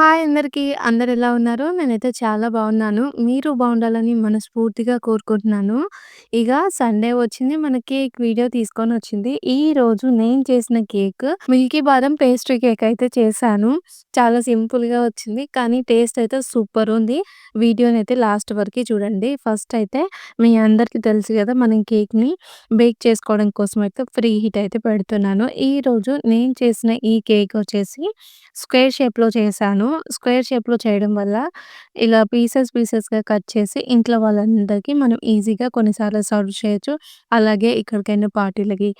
Hi అందరికీ. ఎలా ఉన్నారు? నేనైతే చాలా బాగున్నాను. మీరు బాగుండాలని మనస్ఫూర్తిగా కోరుకుంటున్నాను. ఇగ సండే వచ్చింది. మన కేక్ వీడియో ఈ రోజు నేను చేసిన కేక్ మిల్కీ బాదం పేస్ట్రీ కేక్ అయితే చేశాను. చాలా సింపుల్‌గా వచ్చింది. కానీ టేస్ట్ అయితే సూపర్ ఉంది వీడియోని అయితే లాస్ట్ వరకు చూడండి. ఫస్ట్ అయితే మీ అందరికీ తెలుసు కదా మనం కేక్‌ని బేక్ చేసుకోవడం కోసం అయితే ఫ్రీ హీట్ అయితే పెడుతున్నాను. ఈ రోజు నేను చేసిన ఈ కేక్ వచ్చేసి స్క్వేర్ షేప్‌లో చేశాను. స్క్వేర్ షేప్‌లో చేయడం వల్ల ఇలా పీసెస్ పీసెస్‌గా కట్ చేసి ఇంట్లో వాళ్ళందరికీ మనం ఈజీగా కొన్నిసార్లు సర్వ్ చేయొచ్చు. అలాగే ఎక్కడికైనా పార్టీలకి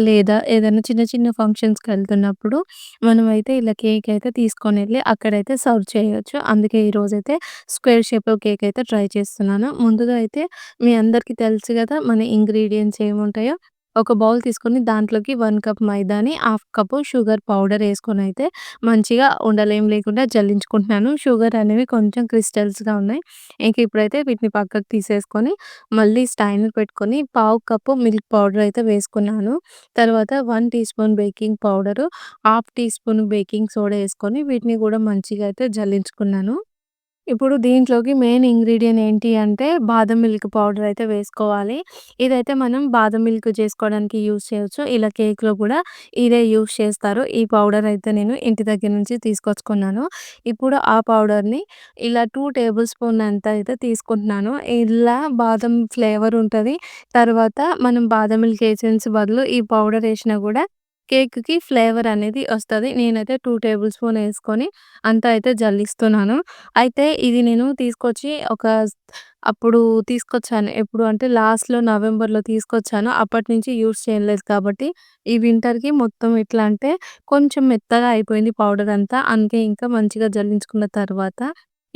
లేదా ఏదైనా చిన్న చిన్న ఫంక్షన్స్‌కెళ్తున్నప్పుడు మనమైతే ఇలా కేక్ అయితే తీసుకొని వెళ్ళి అక్కడైతే సర్వ్ చేయొచ్చు. అందుకే ఈరోజైతే స్క్వేర్ షేప్‌లో కేక్ అయితే ట్రై చేస్తున్నాను. ముందుగా అయితే మీ అందరికీ తెలుసు కదా మన ఇంగ్రీడియంట్స్ ఏముంటాయో ఒక బౌల్ తీసుకొని దాంట్లోకి వన్ కప్ మైదాని, హాఫ్ కప్ షుగర్ పౌడర్ వేసుకొని అయితే మంచిగా ఉండలేం లేకుండా జల్లించుకుంటున్నాను. షుగర్ అనేవి కొంచెం క్రిస్టల్స్‌గా ఉన్నాయి. ఇంక ఇప్పుడైతే వీటిని పక్కకు తీసేసుకొని మళ్ళీ స్టైనర్ పెట్టుకొని పావు కప్పు మిల్క్ పౌడర్ అయితే వేసుకున్నాను. తర్వాత one teaspoon baking powder, half teaspoon baking soda వేసుకొని వీటిని కూడా మంచిగా అయితే జల్లించుకున్నాను. ఇప్పుడు దీంట్లోకి మెయిన్ ఇంగ్రీడియంట్ ఏంటి అంటే బాదం మిల్క్ పౌడర్ అయితే వేసుకోవాలి. ఇదైతే మనం బాదం మిల్క్ చేసుకోవడానికి యూజ్ చేయొచ్చు. ఇలా కేక్‌లో కూడా ఇదే యూస్ చేస్తారు. ఈ పౌడర్ అయితే నేను ఇంటి దగ్గర నుంచి తీసుకొచ్చుకున్నాను. ఇప్పుడు ఆ పౌడర్‌ని ఇలా టూ టేబుల్ స్పూన్ అంత అయితే తీసుకుంటున్నాను. ఇలా బాదం ఫ్లేవర్ ఉంటుంది తర్వాత మనం బాదం మిల్క్ ఎసెన్స్ బదులు ఈ పౌడర్ వేసినా కూడా కేక్‌కి ఫ్లేవర్ అనేది వస్తుంది నేనైతే టూ టేబుల్ స్పూన్ వేసుకొని అంతా అయితే జల్లిస్తున్నాను. అయితే ఇది నేను తీసుకొచ్చి ఒక అప్పుడు తీసుకొచ్చాను. ఎప్పుడు అంటే లాస్ట్‌లో నవంబర్‌లో తీసుకొచ్చాను. అప్పటినుంచి యూస్ చేయలేదు కాబట్టి ఈ వింటర్‌కి మొత్తం ఎట్లా అంటే కొంచెం మెత్తగా అయిపోయింది పౌడర్ అంతా. అందుకే ఇంకా మంచిగా జల్లించుకున్న తర్వాత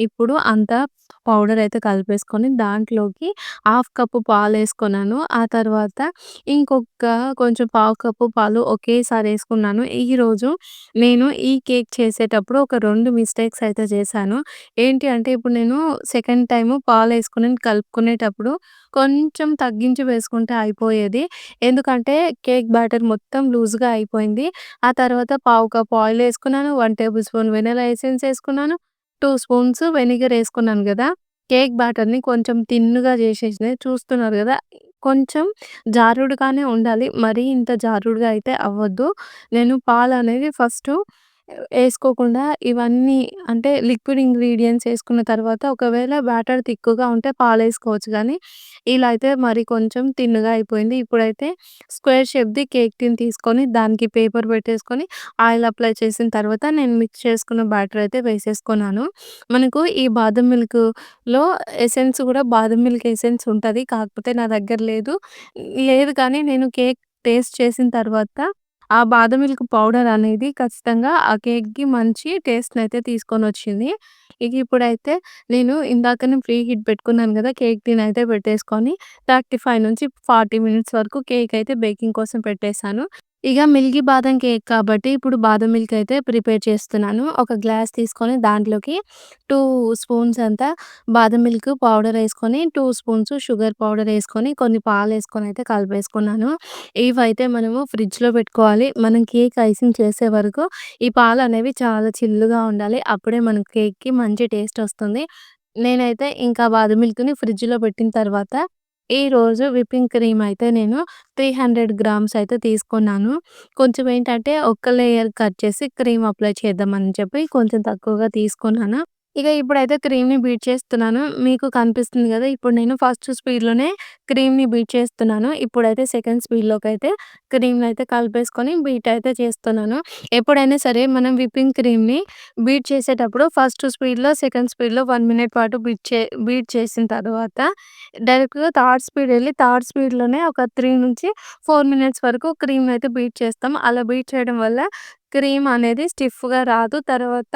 ఇప్పుడు అంతా పౌడర్ అయితే కలిపేసుకొని దాంట్లోకి హాఫ్ కప్పు పాలేసుకున్నాను. ఆ తర్వాత ఇంకొక కొంచెం పావు కప్పు పాలు ఒకేసారి వేసుకున్నాను ఈరోజు నేను ఈ కేక్ చేసేటప్పుడు ఒక రెండు మిస్టేక్స్ అయితే చేశాను. ఏంటి అంటే ఇప్పుడు నేను సెకండ్ టైం పాలు వేసుకుని కలుపుకునేటప్పుడు కొంచెం తగ్గించి వేసుకుంటే అయిపోయేది. ఎందుకంటే కేక్ బ్యాటర్ మొత్తం లూజ్‌గా అయిపోయింది. ఆ తర్వాత పావు కప్పు ఆయిల్ వేసుకున్నాను one tablespoon vanilla essence వేసుకున్నాను టూ స్పూన్స్ వెనిగర్ వేసుకున్నాను కదా కేక్ బ్యాటర్‌ని కొంచెం తిన్నుగా చేసేసింది చూస్తున్నారు కదా కొంచెం జారుడుగానే ఉండాలి. మరీ ఇంత జారుడుగా అయితే అవ్వద్దు. నేను పాలు అనేది ఫస్ట్ ఏసుకోకుండా ఇవన్నీ అంటే లిక్విడ్ ఇంగ్రీడియంట్స్ ఏసుకున్న తర్వాత ఒకవేళ బ్యాటర్ థిక్‌గా ఉంటే పాలేసుకోవచ్చు గానీ ఇలా అయితే మరి కొంచెం తిన్నగా అయిపోయింది. ఇప్పుడైతే స్క్వేర్ షేప్‌ది కేక్ టిన్ తీసుకొని దానికి పేపర్ పెట్టేసుకొని ఆయిల్ అప్లై చేసిన తర్వాత నేను మిక్స్ చేసుకున్న బ్యాటర్ అయితే వేసేసుకున్నాను. మనకు ఈ బాదం మిల్క్‌లో ఎసెన్స్ కూడా బాదం మిల్క్ ఎసెన్స్ ఉంటది. కాకపోతే నా దగ్గర లేదు. లేదు కానీ నేను కేక్ టేస్ట్ చేసిన తర్వాత ఆ బాదం మిల్క్ పౌడర్ అనేది ఖచ్చితంగా ఆ కేక్‌కి మంచి టేస్ట్‌నయితే తీసుకొనొచ్చింది. ఇక ఇప్పుడైతే నేను ఇందాకనే ప్రీ హీట్ పెట్టుకున్నాను కదా కేక్ టిన్ అయితే పెట్టేసుకొని 35-40 మినిట్స్ వరకు కేక్ అయితే బేకింగ్ కోసం పెట్టేసాను. ఇక మిల్కీ బాదం కేక్ కాబట్టి ఇప్పుడు బాదం మిల్క్ అయితే ప్రిపేర్ చేస్తున్నాను. ఒక గ్లాస్ తీసుకొని దాంట్లోకి టూ స్పూన్స్ అంతా బాదం మిల్క్ పౌడర్ వేసుకొని టూ స్పూన్స్ షుగర్ పౌడర్ వేసుకొని కొన్ని పాలు వేసుకొని అయితే కలిపేసుకున్నాను. ఇవైతే మనము ఫ్రిడ్జ్‌లో పెట్టుకోవాలి. మనం కేక్ ఐసింగ్ చేసే వరకు ఈ పాలు అనేవి చాలా చిల్లుగా ఉండాలి. అప్పుడే మన కేక్‌కి మంచి టేస్ట్ వస్తుంది. నేనైతే ఇంకా బాదం మిల్క్‌ని ఫ్రిడ్జ్‌లో పెట్టిన తర్వాత ఈరోజు విప్పింగ్ క్రీమ్ అయితే నేను 300 గ్రామ్స్ అయితే తీసుకున్నాను. కొంచెం ఏంటంటే ఒక్క లేయర్ కట్ చేసి క్రీమ్ అప్లై చేద్దామని చెప్పి కొంచెం తక్కువగా తీసుకున్నాను. ఇక ఇప్పుడైతే క్రీమ్‌ని బీట్ చేస్తున్నాను. మీకు కనిపిస్తుంది కదా ఇప్పుడు నేను ఫస్ట్ స్పీడ్‌లోనే క్రీమ్‌ని బీట్ చేస్తున్నాను. ఇప్పుడైతే సెకండ్ స్పీడ్లోకి అయితే క్రీమ్ని అయితే కలిపేసుకొని బీట్ అయితే చేస్తున్నాను. ఎప్పుడైనా సరే మనం విప్పింగ్ క్రీమ్‌ని బీట్ చేసేటప్పుడు ఫస్ట్ స్పీడ్‌లో, సెకండ్ స్పీడ్‌లో వన్ మినిట్ పాటు బీట్ చే బీట్ చేసిన తర్వాత డైరెక్ట్‌గా థర్డ్ స్పీడ్ వెళ్ళి థర్డ్ స్పీడ్‌లోనే ఒక 3-4 మినిట్స్ వరకు క్రీమ్‌నయితే బీట్ చేస్తాం. అలా బీట్ చేయడం వల్ల క్రీమ్ అనేది స్టిఫ్‌గా రాదు. తర్వాత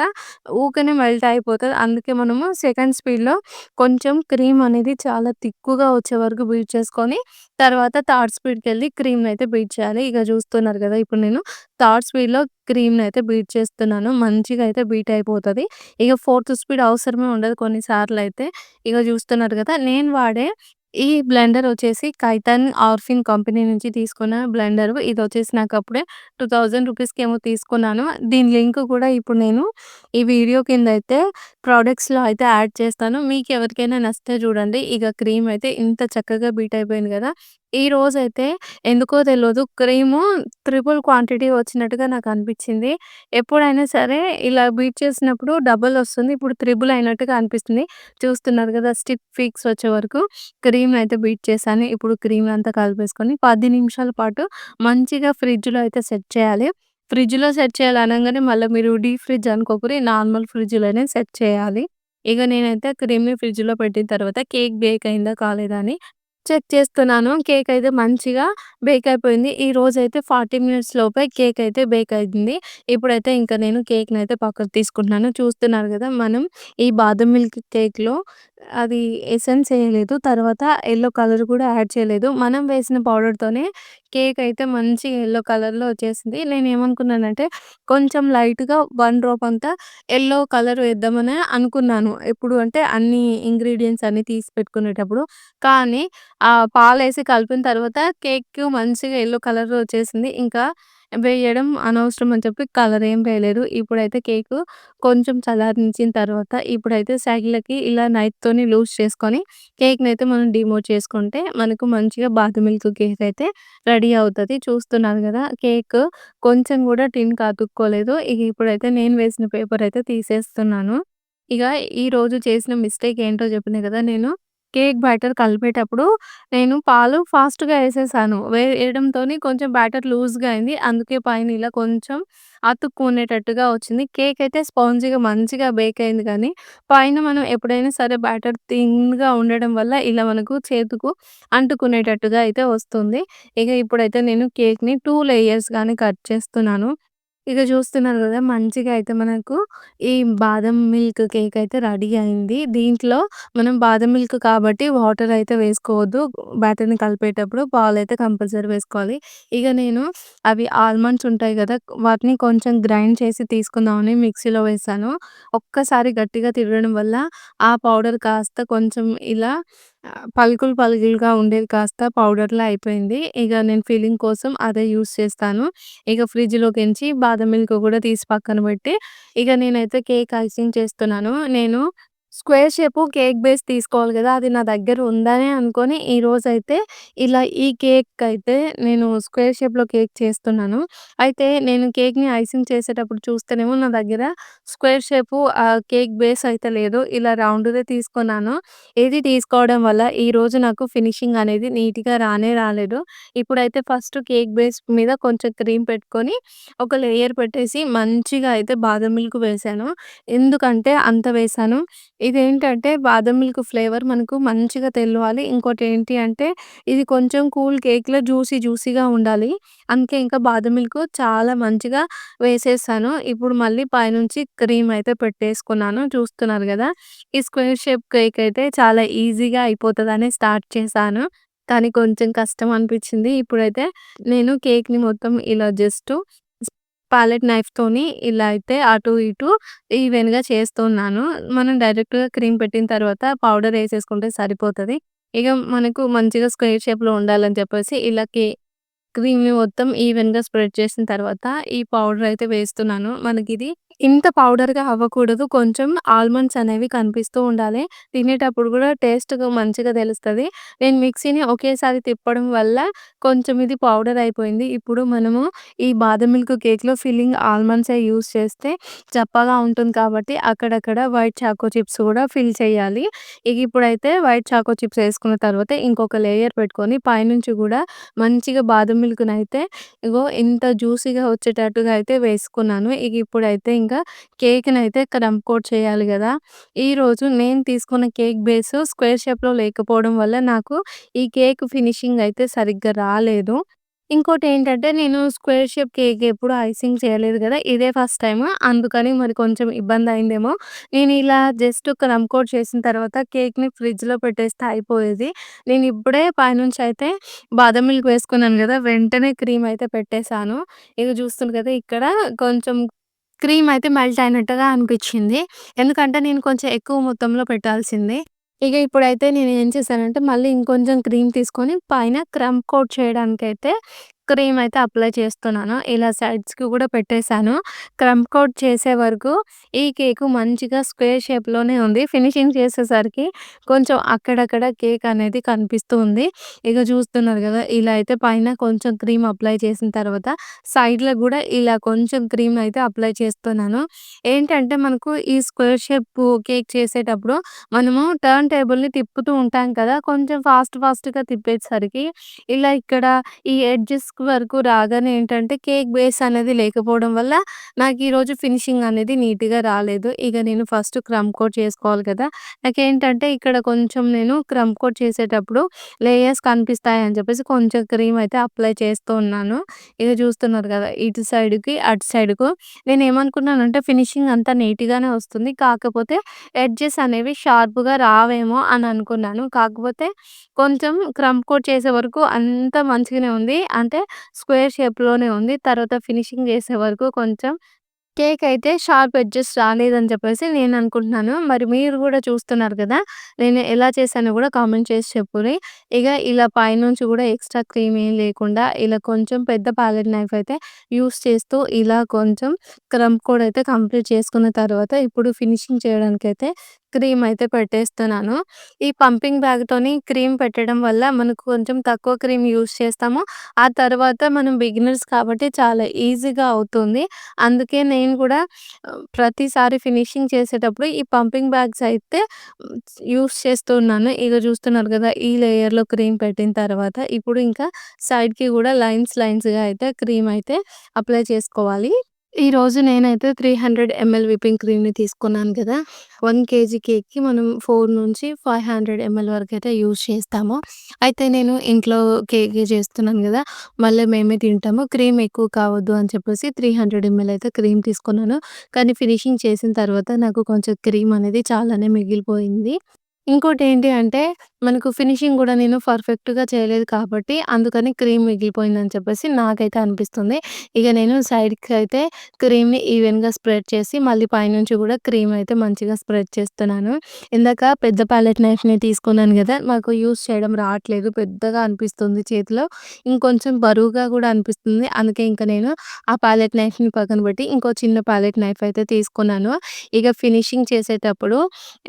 ఊకనే మెల్ట్ అయిపోతుంది అందుకే మనము సెకండ్ స్పీడ్‌లో కొంచెం క్రీమ్ అనేది చాలా తిక్కుగా వచ్చే వరకు బీట్ చేసుకొని తర్వాత థర్డ్ స్పీడ్కి వెళ్ళి క్రీమ్ని అయితే బీట్ చేయాలి. ఇక చూస్తున్నారు కదా ఇప్పుడు నేను థర్డ్ స్పీడ్‌లో క్రీమ్ని అయితే బీట్ చేస్తున్నాను. మంచిగా అయితే బీట్ అయిపోతుంది ఇక ఫోర్త్ స్పీడ్ అవసరమే ఉండదు కొన్నిసార్లు అయితే ఇక చూస్తున్నారు కదా నేను వాడే ఈ బ్లెండర్ వచ్చేసి కైతన్ ఆర్ఫిన్ కంపెనీ నుంచి తీసుకున్న బ్లెండరు. ఇదొచ్చేసి నాకప్పుడే రూ. 2000 రూపీస్‌కేమో తీసుకున్నాను. దీని లింక్ కూడా ఇప్పుడు నేను ఈ వీడియో కిందయితే ప్రొడక్ట్స్‌లో అయితే యాడ్ చేస్తాను. మీకెవరికైనా నచ్చితే చూడండి. ఇక క్రీమ్ అయితే ఇంత చక్కగా బీట్ అయిపోయింది కదా ఈ రోజైతే ఎందుకో తెలియదు క్రీము త్రిబుల్ క్వాంటిటీ వచ్చినట్టుగా నాకనిపిచ్చింది. ఎప్పుడైనా సరే ఇలా బీట్ చేసినప్పుడు డబుల్ వస్తుంది ఇప్పుడు త్రిబుల్ అయినట్టుగా అనిపిస్తుంది. చూస్తున్నారు కదా! స్టిప్ ఫిక్స్ వచ్చే వరకు క్రీమ్‌నయితే బీట్ చేశాను. ఇప్పుడు క్రీమ్ అంతా కలిపేసుకొని 10 నిమిషాల పాటు మంచిగా ఫ్రిడ్జ్‌లో అయితే సెట్ చేయాలి. ఫ్రిడ్జ్‌లో సెట్ చేయాలి అనగానే మళ్ళీ మీరు డీప్ ఫ్రిడ్జ్ అనుకోకురి నార్మల్ ఫ్రిడ్జ్‌లోనే సెట్ చేయాలి. ఇక నేనైతే క్రీమ్‌ని ఫ్రిడ్జ్‌లో పెట్టిన తర్వాత కేక్ బేక్ అయిందా కాలేదా అని చెక్ చేస్తున్నాను. కేక్ అయితే మంచిగా బేక్ అయిపోయింది. ఈ రోజైతే 40 మినిట్స్ లోపే కేక్ అయితే బేక్ అయింది. ఇప్పుడైతే ఇంకా నేను కేక్ని అయితే పక్కకు తీసుకుంటున్నాను. చూస్తున్నారు కదా మనం ఈ బాదం మిల్క్ కేక్‌లో అది ఎసెన్స్ ఎయలేదు. తర్వాత యెల్లో కలర్ కూడా యాడ్ చేయలేదు. మనం వేసిన పౌడర్‌తోనే కేక్ అయితే మంచి యెల్లో కలర్‌లో వచ్చేసింది. నేనేమనుకున్నానంటే కొంచెం లైట్‌గా వన్ డ్రాప్ అంతా యెల్లో కలర్ వేద్దామని అనుకున్నాను. ఎప్పుడు అంటే అన్ని ఇంగ్రీడియెంట్స్ అన్నీ తీసి పెట్టుకునేటప్పుడు. కానీ ఆ పాలేసి కలిపిన తర్వాత కేక్ మంచిగా యెల్లో కలర్‌లో వచ్చేసింది. ఇంకా వేయడం అనవసరం అని చెప్పి కలర్ ఏం వేయలేదు. ఇప్పుడైతే కేకు కొంచెం చల్లారించిన తర్వాత ఇప్పుడైతే సైడ్‌లకి ఇలా నైఫ్‌తోని లూజ్ చేసుకొని కేక్ని అయితే మనం డిమోట్ చేసుకుంటే మనకు మంచిగా బాదం మిల్క్ కేక్ అయితే రెడీ అవుతుంది చూస్తున్నారు కదా కేక్ కొంచెం కూడా టిన్ కాతుక్కోలేదు ఇక ఇప్పుడైతే నేను వేసిన పేపర్ అయితే తీసేస్తున్నాను. ఇక ఈరోజు చేసిన మిస్టేక్ ఏంటో చెప్పిన కదా నేను కేక్ బ్యాటర్ కలిపేటప్పుడు నేను పాలు ఫాస్ట్‌గా ఏసేసాను. వేయడంతోని కొంచెం బ్యాటర్ లూజ్‌గా అయింది. అందుకే పైన ఇలా కొంచెం అతుక్కునేటట్టుగా వచ్చింది. కేక్ అయితే స్పాంజీగా మంచిగా బేక్ అయింది కానీ పైన మనం ఎప్పుడైనా సరే బ్యాటర్ థిన్‌గా ఉండడం వల్ల ఇలా మనకు చేతుకు అంటుకునేటట్టుగా అయితే వస్తుంది. ఇక ఇప్పుడైతే నేను కేక్‌ని 2 లేయర్స్‌గానే కట్ చేస్తున్నాను. ఇక చూస్తున్నారు కదా మంచిగా అయితే మనకు ఈ బాదం మిల్క్ కేక్ అయితే రెడీ అయింది. దీంట్లో మనం బాదం మిల్క్ కాబట్టి వాటర్ అయితే వేసుకోవద్దు. బ్యాటర్‌ని కలిపేటప్పుడు పాలు అయితే కంపల్సరీ వేసుకోవాలి. ఇక నేను అవి ఆల్మండ్స్ ఉంటాయి కదా వాటిని కొంచెం గ్రైండ్ చేసి తీసుకుందామని మిక్సీలో వేసాను ఒక్కసారి గట్టిగా తిరగడం వల్ల ఆ పౌడర్ కాస్త కొంచెం ఇలా పలుకులు పలుకులుగా ఉండేది కాస్త పౌడర్‌లా అయిపోయింది. ఇక నేను ఫిల్లింగ్ కోసం అదే యూజ్ చేస్తాను. ఇగ ఫ్రిడ్జ్‌లోకించి బాదం మిల్క్ కూడా తీసి పక్కన పెట్టి ఇక నేనైతే కేక్ ఐసింగ్ చేస్తున్నాను. నేను స్క్వేర్ షేపు కేక్ బేస్ తీసుకోవాలి కదా అది నా దగ్గర ఉందనే అనుకోని ఈరోజైతే ఇలా ఈ కేక్ అయితే నేను స్క్వేర్ షేప్‌లో కేక్ చేస్తున్నాను. అయితే నేను కేక్‌ని ఐసింగ్ చేసేటప్పుడు చూస్తేనేమో నా దగ్గర స్క్వేర్ షేపు కేక్ బేస్ అయితే లేదు. ఇలా రౌండ్‌దే తీసుకున్నాను. ఇది తీసుకోవడం వల్ల ఈరోజు నాకు ఫినిషింగ్ అనేది నీట్‌గా రానే రాలేదు. ఇప్పుడైతే ఫస్ట్ కేక్ బేస్ మీద కొంచెం క్రీమ్ పెట్టుకొని ఒక లేయర్ పెట్టేసి మంచిగా అయితే బాదం మిల్క్ వేసాను ఎందుకంటే అంత వేసాను ఇదేంటంటే బాదం మిల్క్ ఫ్లేవర్ మనకు మంచిగా తెలవాలి. ఇంకోటేంటి అంటే ఇది కొంచెం కూల్ కేక్‌లో జ్యూసీ జ్యూసీగా ఉండాలి. అందుకే ఇంకా బాదం మిల్క్ చాలా మంచిగా వేసేసాను. ఇప్పుడు మళ్ళీ పైనుంచి క్రీమ్ అయితే పెట్టేసుకున్నాను. చూస్తున్నారు కదా ఈ స్క్వేర్ షేప్ కేక్ అయితే చాలా ఈజీగా అయిపోతుందని స్టార్ట్ చేశాను. కానీ కొంచెం కష్టం అనిపించింది ఇప్పుడైతే నేను కేక్‌ని మొత్తం ఇలా జస్ట్ పాలెట్ నైఫ్‌తోని ఇలా అయితే అటు ఇటు ఈవెన్‌గా చేస్తున్నాను. మనం డైరెక్ట్‌గా క్రీమ్ పెట్టిన తర్వాత పౌడర్ వేసేసుకుంటే సరిపోతది. ఇగ మనకు మంచిగా స్క్వేర్ షేప్‌లో ఉండాలని చెప్పేసి ఇలా కే క్రీమ్‌ని మొత్తం ఈవెన్‌గా స్ప్రెడ్ చేసిన తర్వాత ఈ పౌడర్ అయితే వేస్తున్నాను. మనకి ఇది ఇంత పౌడర్‌గా అవ్వకూడదు. కొంచెం ఆల్మండ్స్ అనేవి కనిపిస్తూ ఉండాలి. తినేటప్పుడు కూడా టేస్ట్‌గా మంచిగా తెలుస్తుంది నేను మిక్సీని ఒకేసారి తిప్పడం వల్ల కొంచెం ఇది పౌడర్ అయిపోయింది. ఇప్పుడు మనము ఈ బాదం మిల్క్ కేక్‌లో ఫిల్లింగ్ ఆల్మండ్సే యూస్ చేస్తే చప్పగా ఉంటుంది కాబట్టి అక్కడక్కడ వైట్ చాకో చిప్స్ కూడా ఫిల్ చేయాలి. ఇక ఇప్పుడైతే వైట్ చాకో చిప్స్ వేసుకున్న తర్వాత ఇంకొక లేయర్ పెట్టుకొని పైనుంచి కూడా మంచిగా బాదం మిల్క్‌నయితే ఇగో ఇంత జ్యూసీగా వచ్చేటట్టుగా అయితే వేసుకున్నాను. ఇక ఇప్పుడైతే ఇంకా కేక్‌నయితే క్రమ్ కోట్ చేయాలి కదా ఈరోజు నేను తీసుకున్న కేక్ బేస్ స్క్వేర్ షేప్‌లో లేకపోవడం వల్ల నాకు ఈ కేక్ ఫినిషింగ్ అయితే సరిగ్గా రాలేదు. ఇంకోటి ఏంటంటే నేను స్క్వేర్ షేప్ కేక్ ఎప్పుడు ఐసింగ్ చేయలేదు కదా ఇదే ఫస్ట్ టైం అందుకని మరి కొంచెం ఇబ్బంది అయిందేమో నేను ఇలా జస్ట్ క్రమ్ కోట్ చేసిన తర్వాత కేక్‌ని ఫ్రిడ్జ్‌లో పెట్టేస్తే అయిపోయేది. నేను ఇప్పుడే పైనుంచి అయితే బాదం మిల్క్ వేసుకున్నాను కదా వెంటనే క్రీమ్ అయితే పెట్టేశాను ఇది చూస్తుంది కదా! ఇక్కడ కొంచెం క్రీమ్ అయితే మెల్ట్ అయినట్టుగా అనిపించింది ఎందుకంటే నేను కొంచెం ఎక్కువ మొత్తంలో పెట్టాల్సింది. ఇక ఇప్పుడైతే నేను ఏం చేశానంటే, మళ్ళీ ఇంకొంచెం క్రీమ్ తీసుకొని పైన క్రమ్ కోట్ చేయడానికైతే క్రీమ్ అయితే అప్లై చేస్తున్నాను. ఇలా సైడ్స్‌కి కూడా పెట్టేసాను. క్రమ్ కోట్ చేసే వరకు ఈ కేక్ మంచిగా స్క్వేర్ షేప్‌లోనే ఉంది. ఫినిషింగ్ చేసేసరికి కొంచెం అక్కడక్కడ కేక్ అనేది కనిపిస్తూ ఉంది. ఇగ చూస్తున్నారు కదా ఇలా అయితే పైన కొంచెం క్రీమ్ అప్లై చేసిన తర్వాత సైడ్‌లో కూడా ఇలా కొంచెం క్రీమ్ అయితే అప్లై చేస్తున్నాను. ఏంటంటే మనకు ఈ స్క్వేర్ షేప్ కేక్ చేసేటప్పుడు మనము టర్న్ టేబుల్‌ని తిప్పుతూ ఉంటాం కదా! కొంచెం ఫాస్ట్ ఫాస్ట్‌గా తిప్పేసరికి ఇలా ఇక్కడ ఈ ఎడ్జెస్ వరకు రాగానే ఏంటంటే కేక్ బేస్ అనేది లేకపోవడం వల్ల నాకు ఈరోజు ఫినిషింగ్ అనేది నీట్‌గా రాలేదు. ఇక నేను ఫస్ట్ క్రమ్ కోట్ చేసుకోవాలి కదా! నాకేంటంటే ఇక్కడ కొంచెం నేను క్రమ్ కోట్ చేసేటప్పుడు లేయర్స్ కనిపిస్తాయని చెప్పేసి కొంచెం క్రీమ్ అయితే అప్లై చేస్తూ ఉన్నాను. ఇక చూస్తున్నారు కదా! ఇటు సైడ్‌కి, అటు సైడ్‌కు నేను ఏమనుకున్నానంటే ఫినిషింగ్ అంతా నీట్‌గానే వస్తుంది. కాకపోతే ఎడ్జెస్ అనేవి షార్ప్‌గా రావేమో అని అనుకున్నాను. కాకపోతే కొంచెం క్రమ్ కోట్ చేసే వరకు అంత మంచిగానే ఉంది. అంటే స్క్వేర్ షేప్‌లోనే ఉంది. తర్వాత ఫినిషింగ్ చేసే వరకు కొంచెం కేక్ అయితే షార్ప్ ఎడ్జెస్ రాలేదని చెప్పేసి నేను అనుకుంటున్నాను మరి మీరు కూడా చూస్తున్నారు కదా నేను ఎలా చేశానో కూడా కామెంట్ చేసి చెప్పుని ఇక ఇలా పైనుంచి కూడా ఎక్స్‌ట్రా క్రీమ్ ఏం లేకుండా ఇలా కొంచెం పెద్ద ప్యాలెట్ నైఫ్ అయితే యూస్ చేస్తూ ఇలా కొంచెం క్రమ్ కూడా అయితే కంప్లీట్ చేసుకున్న తర్వాత ఇప్పుడు ఫినిషింగ్ చేయడానికైతే క్రీమ్ అయితే పెట్టేస్తున్నాను. ఈ పంపింగ్ బ్యాగ్‌తోని క్రీమ్ పెట్టడం వల్ల మనకు కొంచెం తక్కువ క్రీమ్ యూస్ చేస్తాము. ఆ తర్వాత మనం బిగినర్స్ కాబట్టి చాలా ఈజీగా అవుతుంది. అందుకే నేను కూడా ప్రతిసారి ఫినిషింగ్ చేసేటప్పుడు ఈ పంపింగ్ బ్యాగ్స్ అయితే యూస్ చేస్తూ ఉన్నాను. ఇగ చూస్తున్నారు కదా ఈ లేయర్‌లో క్రీమ్ పెట్టిన తర్వాత ఇప్పుడు ఇంకా సైడ్‌కి కూడా లైన్స్ లైన్స్‌గా అయితే క్రీమ్ అయితే అప్లై చేసుకోవాలి. ఈరోజు నేనైతే 300 ఎంఎల్ విప్పింగ్ క్రీమ్‌ని తీసుకున్నాను కదా వన్ కేజీ కేక్‌కి మనం 4-500 ఎంఎల్ వరకు అయితే యూజ్ చేస్తాము. అయితే నేను ఇంట్లో కేక్ చేస్తున్నాను కదా మళ్ళీ మేమే తింటాము. క్రీమ్ ఎక్కువ కావద్దు అని చెప్పేసి 300 ఎంఎల్ అయితే క్రీమ్ తీసుకున్నాను. కానీ ఫినిషింగ్ చేసిన తర్వాత నాకు కొంచెం క్రీమ్ అనేది చాలానే మిగిలిపోయింది. ఇంకోటి ఏంటి అంటే మనకు ఫినిషింగ్ కూడా నేను పర్ఫెక్ట్‌గా చేయలేదు కాబట్టి అందుకని క్రీమ్ మిగిలిపోయిందని చెప్పేసి నాకైతే అనిపిస్తుంది. ఇక నేను సైడ్‌కైతే క్రీమ్‌ని ఈవెన్‌గా స్ప్రెడ్ చేసి మళ్ళీ పైనుంచి కూడా క్రీమ్ అయితే మంచిగా స్ప్రెడ్ చేస్తున్నాను. ఇందాక పెద్ద ప్యాలెట్ నైఫ్‌ని తీసుకున్నాను కదా మాకు యూజ్ చేయడం రావట్లేదు. పెద్దగా అనిపిస్తుంది చేతిలో. ఇంకొంచెం బరువుగా కూడా అనిపిస్తుంది. అందుకే ఇంక నేను ఆ ప్యాలెట్ నైఫ్‌ని పక్కన పెట్టి ఇంకో చిన్న ప్యాలెట్ నైఫ్ అయితే తీసుకున్నాను. ఇక ఫినిషింగ్ చేసేటప్పుడు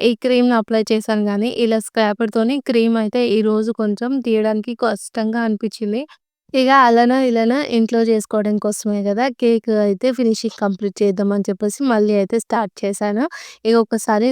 ఈ క్రీమ్‌ని అప్లై చేశాను కానీ ఇలా స్క్రాపర్‌తోని క్రీమ్ అయితే ఈరోజు కొంచెం తీయడానికి కష్టంగా అనిపించింది. ఇక అలానో ఇలానో ఇంట్లో చేసుకోవడం కోసమే కదా కేక్ అయితే ఫినిషింగ్ కంప్లీట్ చేద్దాం అని చెప్పేసి మళ్ళీ అయితే స్టార్ట్ చేశాను. ఇగ ఒకసారి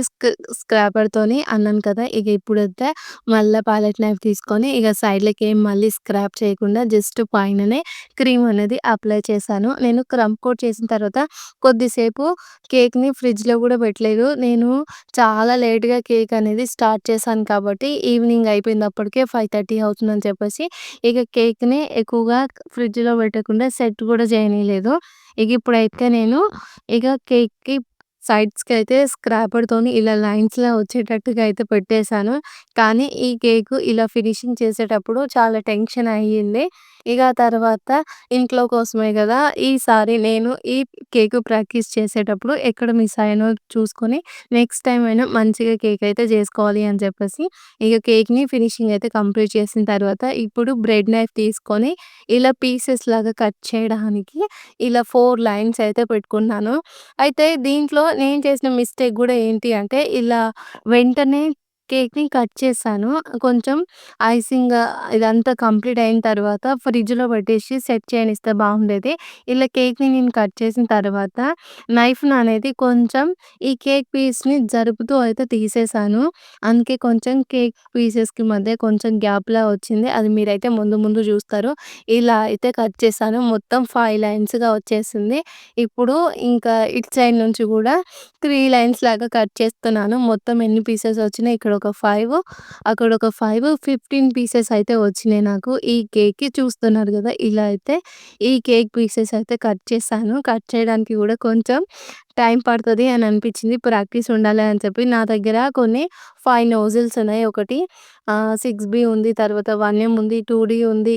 స్క్రాపర్‌తోని అన్నాను కదా! ఇక ఇప్పుడైతే మళ్ళీ ప్యాలెట్ నైఫ్ తీసుకొని ఇక సైడ్లకి ఏం మళ్ళీ స్క్రాప్ చేయకుండా జస్ట్ పైననే క్రీమ్ అనేది అప్లై చేశాను. నేను క్రమ్ కోట్ చేసిన తర్వాత కొద్దిసేపు కేక్‌ని ఫ్రిడ్జ్‌లో కూడా పెట్టలేదు. నేను చాలా లేట్‌గా కేక్ అనేది స్టార్ట్ చేశాను కాబట్టి ఈవినింగ్ అయిపోయింది అప్పటికే 5:30 అవుతుందని చెప్పేసి ఇక కేక్‌ని ఎక్కువగా ఫ్రిడ్జ్‌లో పెట్టకుండా సెట్ కూడా చేయనీయలేదు. ఇక ఇప్పుడైతే నేను ఇక కేక్‌కి సైడ్స్కి అయితే స్క్రాపర్‌తోని ఇలా లైన్స్‌లా వచ్చేటట్టుగా అయితే పెట్టేశాను కానీ ఈ కేకు ఇలా ఫినిషింగ్ చేసేటప్పుడు చాలా టెన్షన్ అయ్యింది. ఇక తర్వాత ఇంట్లో కోసమే కదా ఈసారి నేను ఈ కేక్ ప్రాక్టీస్ చేసేటప్పుడు ఎక్కడ మిస్ అయ్యానో చూసుకొని నెక్స్ట్ టైం అయినా మంచిగా కేక్ అయితే చేసుకోవాలి అని చెప్పేసి ఇక కేక్‌ని ఫినిషింగ్ అయితే కంప్లీట్ చేసిన తర్వాత ఇప్పుడు బ్రెడ్ నైఫ్ తీసుకొని ఇలా పీసెస్ లాగా కట్ చేయడానికి ఇలా ఫోర్ లైన్స్ అయితే పెట్టుకున్నాను. అయితే దీంట్లో నేను చేసిన మిస్టేక్ కూడా ఏంటి అంటే ఇలా వెంటనే కేక్‌ని కట్ చేశాను. కొంచెం ఐసింగ్ ఇదంతా కంప్లీట్ అయిన తర్వాత ఫ్రిడ్జ్‌లో పెట్టేసి సెట్ చేయనిస్తే బాగుండేది. ఇలా కేక్‌ని నేను కట్ చేసిన తర్వాత నైఫ్‌ని అనేది కొంచెం ఈ కేక్ పీస్‌ని జరుపుతూ అయితే తీసేసాను. అందుకే కొంచెం కేక్ పీసెస్‌కి మధ్య కొంచెం గ్యాప్‌లా వచ్చింది. అది మీరైతే ముందు ముందు చూస్తారు ఇలా అయితే కట్ చేశాను. మొత్తం 5 లైన్స్‌గా వచ్చేసింది. ఇప్పుడు ఇంకా ఇటు సైడ్ నుంచి కూడా 3 లైన్స్ లాగా కట్ చేస్తున్నాను. మొత్తం ఎన్ని పీసెస్ వచ్చినాయి ఇక్కడ ఒక ఫైవ్ అక్కడ ఒక 5 15 పీసెస్ అయితే వచ్చినాయి నాకు ఈ కేక్‌కి. చూస్తున్నారు కదా ఇలా అయితే ఈ కేక్ పీసెస్ అయితే కట్ చేశాను. కట్ చేయడానికి కూడా కొంచెం టైం పడుతుంది అని అనిపించింది ప్రాక్టీస్ ఉండాలి అని చెప్పి నా దగ్గర కొన్ని ఫైవ్ నోజిల్స్ ఉన్నాయి. ఒకటి సిక్స్ బి ఉంది. తర్వాత వన్ ఎం ఉంది. టూ డి ఉంది.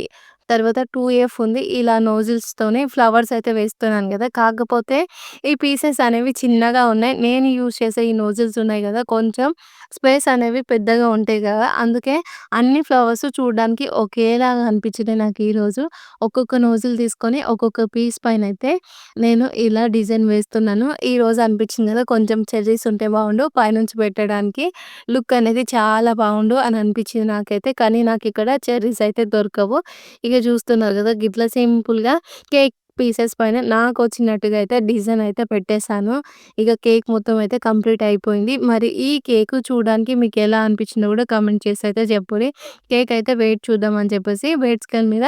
తర్వాత టూ ఎఫ్ ఉంది. ఇలా నోజిల్స్‌తోనే ఫ్లవర్స్ అయితే వేస్తున్నాను కదా కాకపోతే ఈ పీసెస్ అనేవి చిన్నగా ఉన్నాయి. నేను యూజ్ చేసే ఈ నోజిల్స్ ఉన్నాయి కదా కొంచెం స్పేస్ అనేవి పెద్దగా ఉంటాయి కదా అందుకే అన్ని ఫ్లవర్స్ చూడడానికి ఒకేలాగా అనిపించినాయి నాకు ఈరోజు. ఒక్కొక్క నోజిల్ తీసుకొని ఒక్కొక్క పీస్ పైన అయితే నేను ఇలా డిజైన్ వేస్తున్నాను. ఈరోజు అనిపించింది కదా కొంచెం చెర్రీస్ ఉంటే బాగుండు పైనుంచి పెట్టడానికి లుక్ అనేది చాలా బాగుండు అని అనిపించింది నాకైతే. కానీ నాకు ఇక్కడ చెర్రీస్ అయితే దొరకవు. ఇక చూస్తున్నారు కదా గిట్లా సింపుల్‌గా కేక్ పీసెస్ పైన నాకు వచ్చినట్టుగా అయితే డిజైన్ అయితే పెట్టేసాను. ఇక కేక్ మొత్తం అయితే కంప్లీట్ అయిపోయింది. మరి ఈ కేక్ చూడడానికి మీకు ఎలా అనిపించిందో కూడా కమెంట్ చేసి అయితే చెప్పుడి కేక్ అయితే వెయిట్ చూద్దాం అని చెప్పేసి వెయిట్ స్కేల్ మీద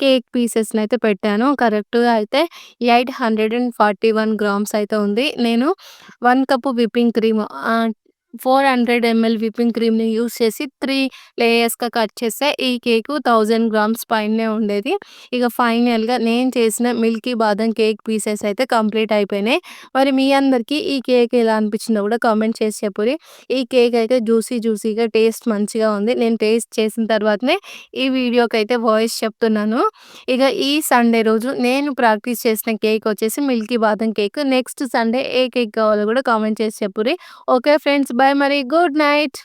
కేక్ పీసెస్ని అయితే పెట్టాను. కరెక్ట్‌గా అయితే 841 గ్రామ్స్ అయితే ఉంది. నేను one cup whipping cream four hundred ML whipping క్రీమ్‌ని యూజ్ చేసి త్రీ లేయర్స్‌గా కట్ చేస్తే ఈ కేకు థౌజండ్ గ్రామ్స్ పైనే ఉండేది. ఇక ఫైనల్‌గా నేను చేసిన మిల్కీ బాదం కేక్ పీసెస్ అయితే కంప్లీట్ అయిపోయినాయి. మరి మీ అందరికీ ఈ కేక్ ఎలా అనిపించిందో కూడా కామెంట్ చేసి చెప్పుర్రి. ఈ కేక్ అయితే జ్యూసీ జ్యూసీగా టేస్ట్ మంచిగా ఉంది. నేను టేస్ట్ చేసిన తర్వాతనే ఈ వీడియోకి అయితే వాయిస్ చెప్తున్నాను. ఇక ఈ సండే రోజు నేను ప్రాక్టీస్ చేసిన కేక్ వచ్చేసి మిల్కీ బాదం కేక్. నెక్స్ట్ సండే ఏ కేక్ కావాలో కూడా కామెంట్ చేసి చెప్పుర్రి. Okay friends. బై మరి. Good night.